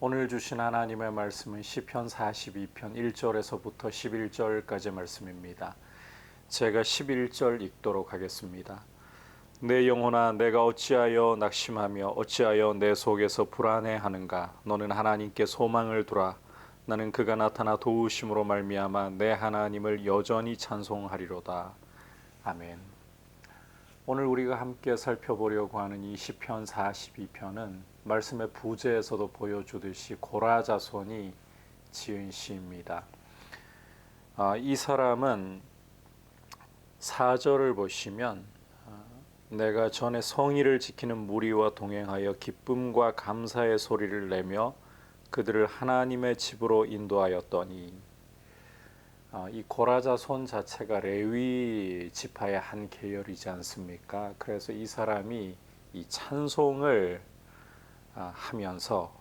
오늘 주신 하나님의 말씀은 시편 42편 1절에서부터 11절까지 말씀입니다. 제가 11절 읽도록 하겠습니다. 내 영혼아 내가 어찌하여 낙심하며 어찌하여 내 속에서 불안해하는가 너는 하나님께 소망을 두라 나는 그가 나타나 도우심으로 말미암아 내 하나님을 여전히 찬송하리로다. 아멘. 오늘 우리가 함께 살펴보려고 하는 이 시편 42편은 말씀의 부제에서도 보여주듯이 고라자손이 지은 시입니다. 아, 이 사람은 4절을 보시면 아, 내가 전에 성의를 지키는 무리와 동행하여 기쁨과 감사의 소리를 내며 그들을 하나님의 집으로 인도하였더니 어, 이 고라자손 자체가 레위 지파의 한 계열이지 않습니까? 그래서 이 사람이 이 찬송을 아, 하면서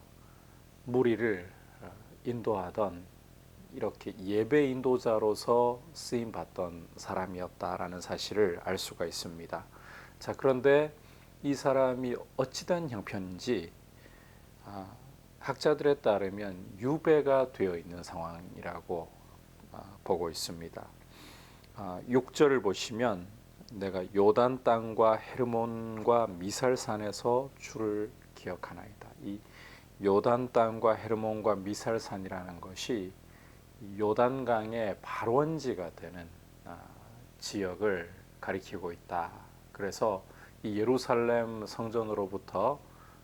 무리를 어, 인도하던 이렇게 예배 인도자로서 쓰임 받던 사람이었다라는 사실을 알 수가 있습니다. 자 그런데 이 사람이 어찌된 형편인지 아, 학자들에 따르면 유배가 되어 있는 상황이라고 아, 보고 있습니다. 6절을 보시면 내가 요단 땅과 헤르몬과 미살산에서 주를 기억하나이다. 이 요단 땅과 헤르몬과 미살산이라는 것이 요단강의 발원지가 되는 아, 지역을 가리키고 있다. 그래서 이 예루살렘 성전으로부터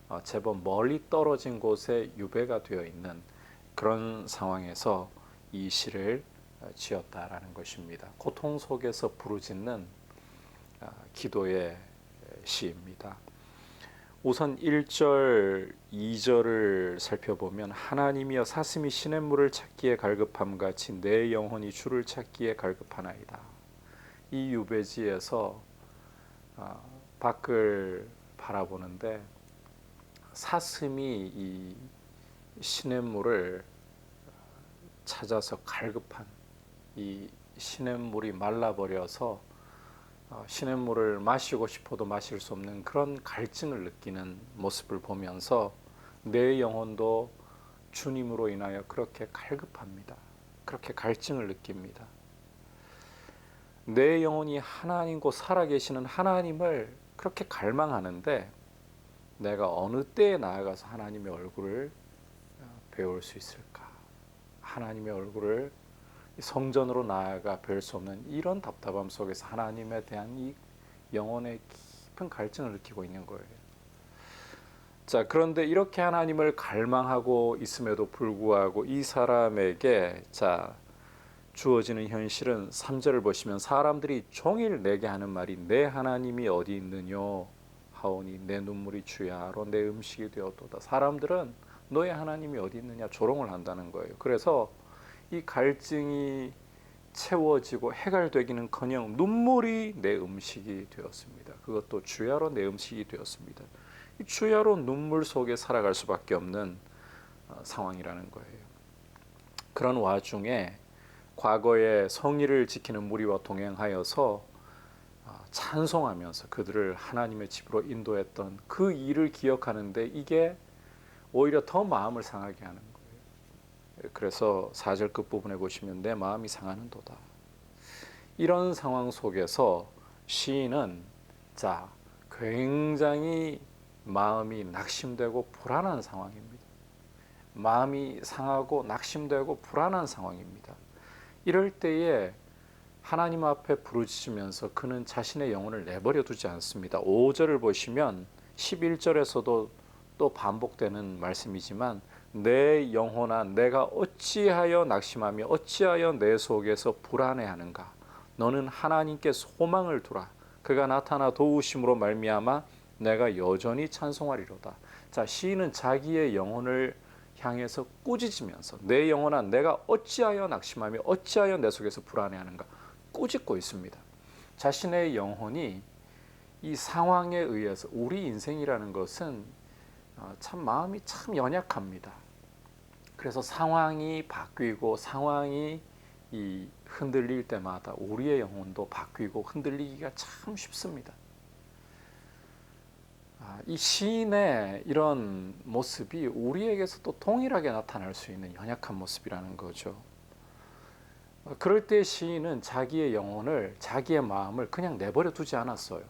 어, 제법 멀리 떨어진 곳에 유배가 되어 있는 그런 상황에서 이 시를 어, 지었다라는 것입니다. 고통 속에서 부르짖는 아, 기도의 시입니다. 우선 1절, 2절을 살펴보면 하나님이여 사슴이 시냇물을 찾기에 갈급함 같이 내 영혼이 주를 찾기에 갈급하나이다. 이 유배지에서 아, 밖을 바라보는데 사슴이 이 시냇물을 찾아서 갈급한 이 시냇물이 말라버려서 어, 시냇물을 마시고 싶어도 마실 수 없는 그런 갈증을 느끼는 모습을 보면서 내 영혼도 주님으로 인하여 그렇게 갈급합니다. 그렇게 갈증을 느낍니다. 내 영혼이 하나님고 살아계시는 하나님을 그렇게 갈망하는데 내가 어느 때에 나아가서 하나님의 얼굴을 어, 배울 수 있을까? 하나님의 얼굴을 성전으로 나아가 뵐 수 없는 이런 답답함 속에서 하나님에 대한 이 영혼의 깊은 갈증을 느끼고 있는 거예요. 자, 그런데 이렇게 하나님을 갈망하고 있음에도 불구하고 이 사람에게 자, 주어지는 현실은 3절을 보시면 사람들이 종일 내게 하는 말이 내 하나님이 어디 있느뇨 하오니 내 눈물이 주야로 내 음식이 되었도다. 사람들은 너의 하나님이 어디 있느냐 조롱을 한다는 거예요. 그래서 이 갈증이 채워지고 해갈되기는커녕 눈물이 내 음식이 되었습니다. 그것도 주야로 내 음식이 되었습니다. 주야로 눈물 속에 살아갈 수밖에 없는 어, 상황이라는 거예요. 그런 와중에 과거에 성의를 지키는 무리와 동행하여서 어, 찬송하면서 그들을 하나님의 집으로 인도했던 그 일을 기억하는데 이게 오히려 더 마음을 상하게 하는. 그래서 4절 끝부분에 보시면 내 마음이 상하는 도다. 이런 상황 속에서 시인은 자, 굉장히 마음이 낙심되고 불안한 상황입니다. 마음이 상하고 낙심되고 불안한 상황입니다. 이럴 때에 하나님 앞에 부르짖으면서 그는 자신의 영혼을 내버려 두지 않습니다. 5절을 보시면 11절에서도 또 반복되는 말씀이지만 내 영혼아 내가 어찌하여 낙심하며 어찌하여 내 속에서 불안해하는가? 너는 하나님께 소망을 두라. 그가 나타나 도우심으로 말미암아 내가 여전히 찬송하리로다. 자 시인은 자기의 영혼을 향해서 꾸짖으면서 내 영혼아 내가 어찌하여 낙심하며 어찌하여 내 속에서 불안해하는가? 꾸짖고 있습니다. 자신의 영혼이 이 상황에 의해서 우리 인생이라는 것은 어, 참 마음이 참 연약합니다. 그래서 상황이 바뀌고 상황이 이 흔들릴 때마다 우리의 영혼도 바뀌고 흔들리기가 참 쉽습니다. 아, 아, 이 시인의 이런 모습이 우리에게서도 동일하게 나타날 수 있는 연약한 모습이라는 거죠. 어, 그럴 때 시인은 자기의 영혼을, 자기의 마음을 그냥 내버려 두지 않았어요.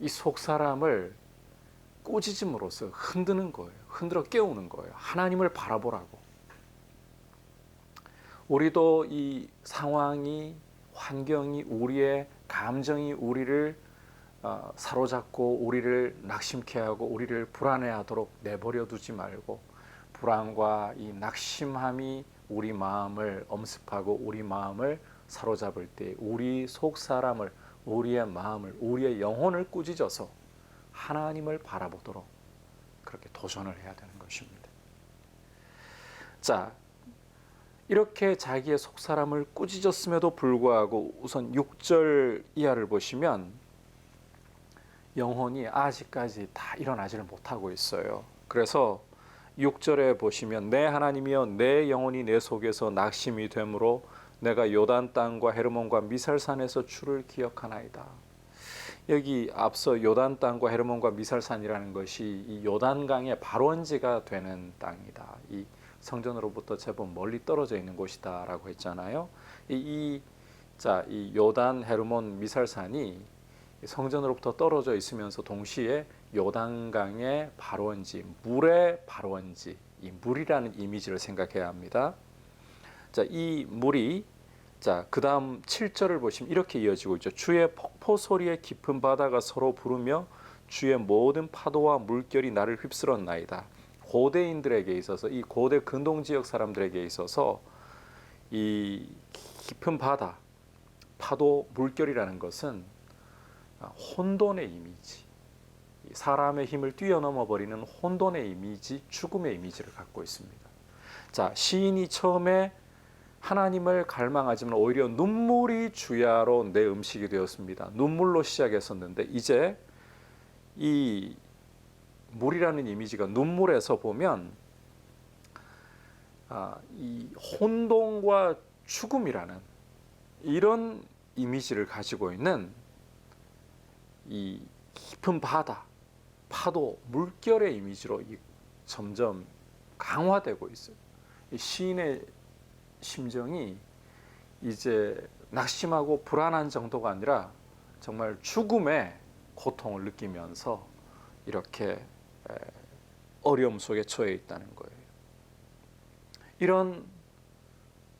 이 속 사람을 꾸짖음으로써 흔드는 거예요. 흔들어 깨우는 거예요. 하나님을 바라보라고. 우리도 이 상황이, 환경이, 우리의 감정이 우리를 어, 사로잡고 우리를 낙심케 하고 우리를 불안해하도록 내버려 두지 말고 불안과 이 낙심함이 우리 마음을 엄습하고 우리 마음을 사로잡을 때 우리 속 사람을 우리의 마음을 우리의 영혼을 꾸짖어서 하나님을 바라보도록 그렇게 도전을 해야 되는 것입니다. 자, 이렇게 자기의 속 사람을 꾸짖었음에도 불구하고 우선 6절 이하를 보시면 영혼이 아직까지 다 일어나지를 못하고 있어요. 그래서 6절에 보시면 내 하나님이여 내 영혼이 내 속에서 낙심이 되므로 내가 요단 땅과 헤르몬과 미살산에서 주를 기억하나이다. 여기 앞서 요단 땅과 헤르몬과 미살산이라는 것이 이 요단강의 발원지가 되는 땅이다. 이 성전으로부터 제법 멀리 떨어져 있는 곳이다라고 했잖아요. 이, 이 자, 이 요단, 헤르몬, 미살산이 성전으로부터 떨어져 있으면서 동시에 요단강의 발원지, 물의 발원지, 이 물이라는 이미지를 생각해야 합니다. 자, 이 물이 자, 그 다음 7절을 보시면 이렇게 이어지고 있죠. 주의 폭포 소리에 깊은 바다가 서로 부르며 주의 모든 파도와 물결이 나를 휩쓸었나이다. 고대인들에게 있어서 이 고대 근동 지역 사람들에게 있어서 이 깊은 바다, 파도, 물결이라는 것은 혼돈의 이미지, 사람의 힘을 뛰어넘어 버리는 혼돈의 이미지, 죽음의 이미지를 갖고 있습니다. 자, 시인이 처음에 하나님을 갈망하지만 오히려 눈물이 주야로 내 음식이 되었습니다. 눈물로 시작했었는데 이제 이 물이라는 이미지가 눈물에서 보면 아, 이 혼돈과 죽음이라는 이런 이미지를 가지고 있는 이 깊은 바다, 파도, 물결의 이미지로 점점 강화되고 있어요. 시인의 심정이 이제 낙심하고 불안한 정도가 아니라 정말 죽음의 고통을 느끼면서 이렇게 어려움 속에 처해 있다는 거예요. 이런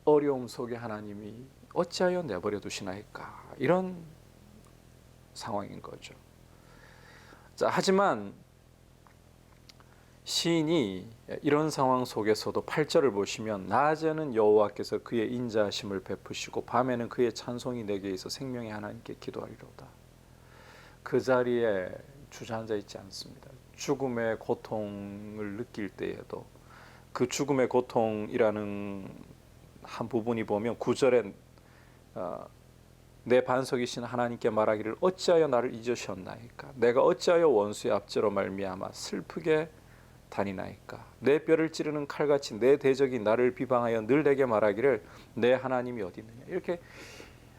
어려움 속에 하나님이 어찌하여 내버려 두시나이까 이런 상황인 거죠. 자, 하지만 시인이 이런 상황 속에서도 8절을 보시면 낮에는 여호와께서 그의 인자하심을 베푸시고 밤에는 그의 찬송이 내게 있어 생명의 하나님께 기도하리로다. 그 자리에 주저앉아 있지 않습니다. 죽음의 고통을 느낄 때에도 그 죽음의 고통이라는 한 부분이 보면 9절에 어, 내 반석이신 하나님께 말하기를 어찌하여 나를 잊으셨나이까 내가 어찌하여 원수의 압제로 말미암아 슬프게 다니나이까 내 뼈를 찌르는 칼같이 내 대적이 나를 비방하여 늘 내게 말하기를 내 하나님이 어디 있느냐 이렇게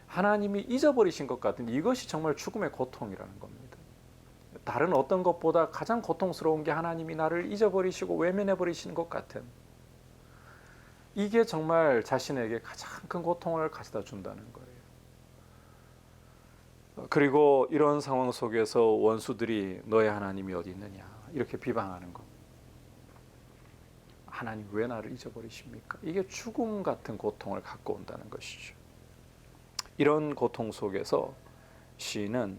하나님이 잊어버리신 것 같은 이것이 정말 죽음의 고통이라는 겁니다. 다른 어떤 것보다 가장 고통스러운 게 하나님이 나를 잊어버리시고 외면해 버리시는 것 같은 이게 정말 자신에게 가장 큰 고통을 가져다 준다는 거예요. 그리고 이런 상황 속에서 원수들이 너의 하나님이 어디 있느냐 이렇게 비방하는 것. 하나님 왜 나를 잊어버리십니까? 이게 죽음 같은 고통을 갖고 온다는 것이죠. 이런 고통 속에서 시인은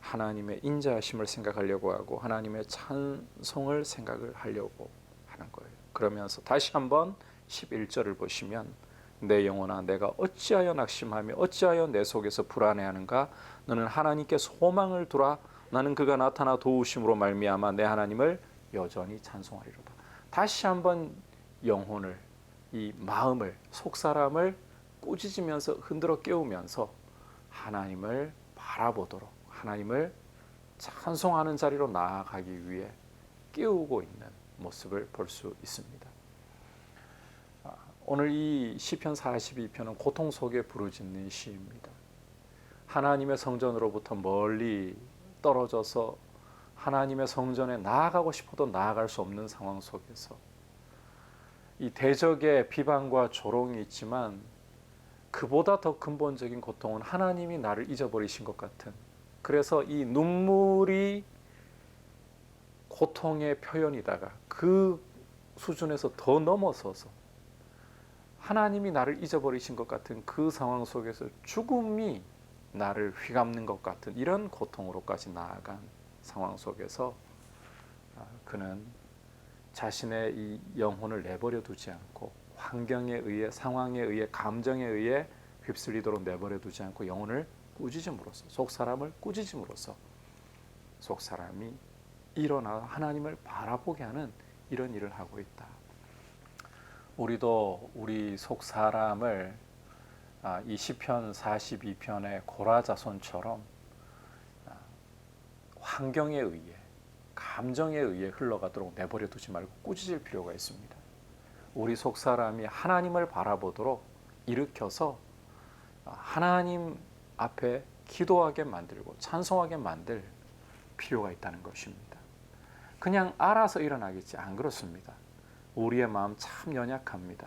하나님의 인자하심을 생각하려고 하고 하나님의 찬송을 생각을 하려고 하는 거예요. 그러면서 다시 한번 11절을 보시면 내 영혼아 내가 어찌하여 낙심하며 어찌하여 내 속에서 불안해하는가 너는 하나님께 소망을 두라 나는 그가 나타나 도우심으로 말미암아 내 하나님을 여전히 찬송하리로다 다시 한번 영혼을 이 마음을 속 사람을 꾸짖으면서 흔들어 깨우면서 하나님을 바라보도록 하나님을 찬송하는 자리로 나아가기 위해 깨우고 있는 모습을 볼 수 있습니다. 오늘 이 시편 42편은 고통 속에 부르짖는 시입니다. 하나님의 성전으로부터 멀리 떨어져서 하나님의 성전에 나아가고 싶어도 나아갈 수 없는 상황 속에서 이 대적의 비방과 조롱이 있지만 그보다 더 근본적인 고통은 하나님이 나를 잊어버리신 것 같은 그래서 이 눈물이 고통의 표현이다가 그 수준에서 더 넘어서서 하나님이 나를 잊어버리신 것 같은 그 상황 속에서 죽음이 나를 휘감는 것 같은 이런 고통으로까지 나아간 상황 속에서 아, 그는 자신의 이 영혼을 내버려 두지 않고 환경에 의해 상황에 의해 감정에 의해 휩쓸리도록 내버려 두지 않고 영혼을 꾸짖음으로써 속 사람을 꾸짖음으로써 속 사람이 일어나 하나님을 바라보게 하는 이런 일을 하고 있다. 우리도 우리 속 사람을 아, 이 시편 42편의 고라자손처럼 아, 환경에 의해 감정에 의해 흘러가도록 내버려 두지 말고 꾸짖을 필요가 있습니다. 우리 속 사람이 하나님을 바라보도록 일으켜서 아, 하나님 앞에 기도하게 만들고 찬송하게 만들 필요가 있다는 것입니다. 그냥 알아서 일어나겠지 안 그렇습니다. 우리의 마음 참 연약합니다.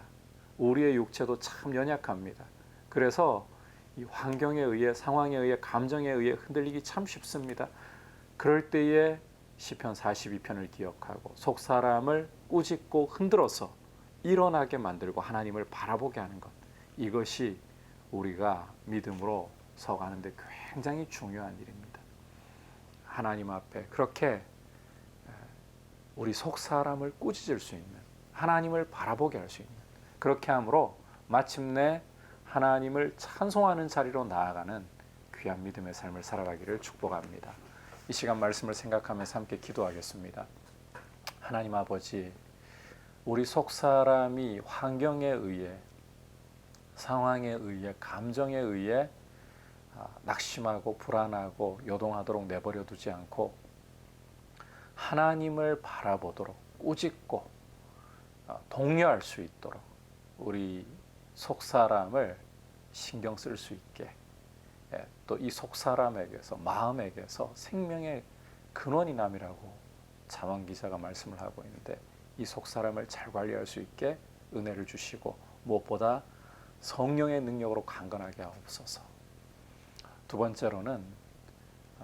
우리의 육체도 참 연약합니다. 그래서 이 환경에 의해 상황에 의해 감정에 의해 흔들리기 참 쉽습니다. 그럴 때에 시편 42편을 기억하고 속 사람을 꾸짖고 흔들어서 일어나게 만들고 하나님을 바라보게 하는 것 이것이 우리가 믿음으로 서가는데 굉장히 중요한 일입니다. 하나님 앞에 그렇게 우리 속 사람을 꾸짖을 수 있는 하나님을 바라보게 할 수 있는 그렇게 함으로 마침내 하나님을 찬송하는 자리로 나아가는 귀한 믿음의 삶을 살아가기를 축복합니다. 이 시간 말씀을 생각하면서 함께 기도하겠습니다. 하나님 아버지, 우리 속 사람이 환경에 의해, 상황에 의해, 감정에 의해 아, 낙심하고 불안하고 요동하도록 내버려 두지 않고 하나님을 바라보도록 꾸짖고 어, 독려할 수 있도록 우리 속 사람을 신경 쓸 수 있게 예, 또 이 속 사람에게서 마음에게서 생명의 근원이 남이라고 자왕 기자가 말씀을 하고 있는데 이 속 사람을 잘 관리할 수 있게 은혜를 주시고 무엇보다 성령의 능력으로 강건하게 하옵소서. 두 번째로는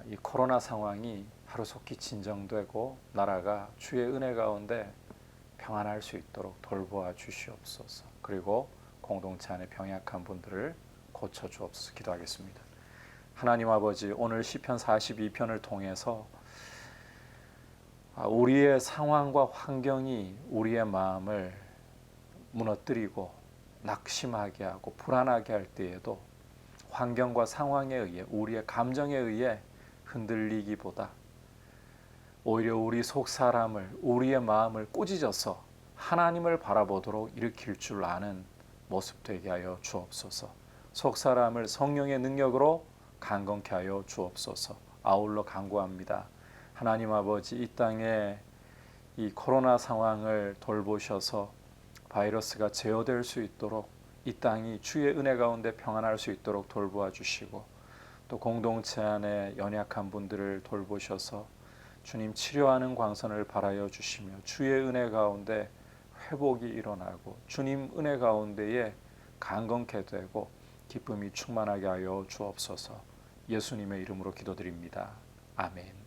이 코로나 상황이 하루속히 진정되고 나라가 주의 은혜 가운데 평안할 수 있도록 돌보아 주시옵소서. 그리고 공동체 안에 병약한 분들을 고쳐 주옵소서 기도하겠습니다. 하나님 아버지 오늘 시편 42편을 통해서 아, 우리의 상황과 환경이 우리의 마음을 무너뜨리고 낙심하게 하고 불안하게 할 때에도 환경과 상황에 의해 우리의 감정에 의해 흔들리기보다 오히려 우리 속 사람을 우리의 마음을 꾸짖어서 하나님을 바라보도록 일으킬 줄 아는 모습 되게 하여 주옵소서. 속 사람을 성령의 능력으로 강건케 하여 주옵소서. 아울러 간구합니다. 하나님 아버지 이 땅에 이 코로나 상황을 돌보셔서 바이러스가 제어될 수 있도록 이 땅이 주의 은혜 가운데 평안할 수 있도록 돌보아 주시고 또 공동체 안에 연약한 분들을 돌보셔서 주님 치료하는 광선을 바라여 주시며 주의 은혜 가운데 회복이 일어나고 주님 은혜 가운데에 강건케 되고 기쁨이 충만하게 하여 주옵소서 예수님의 이름으로 기도드립니다. 아멘.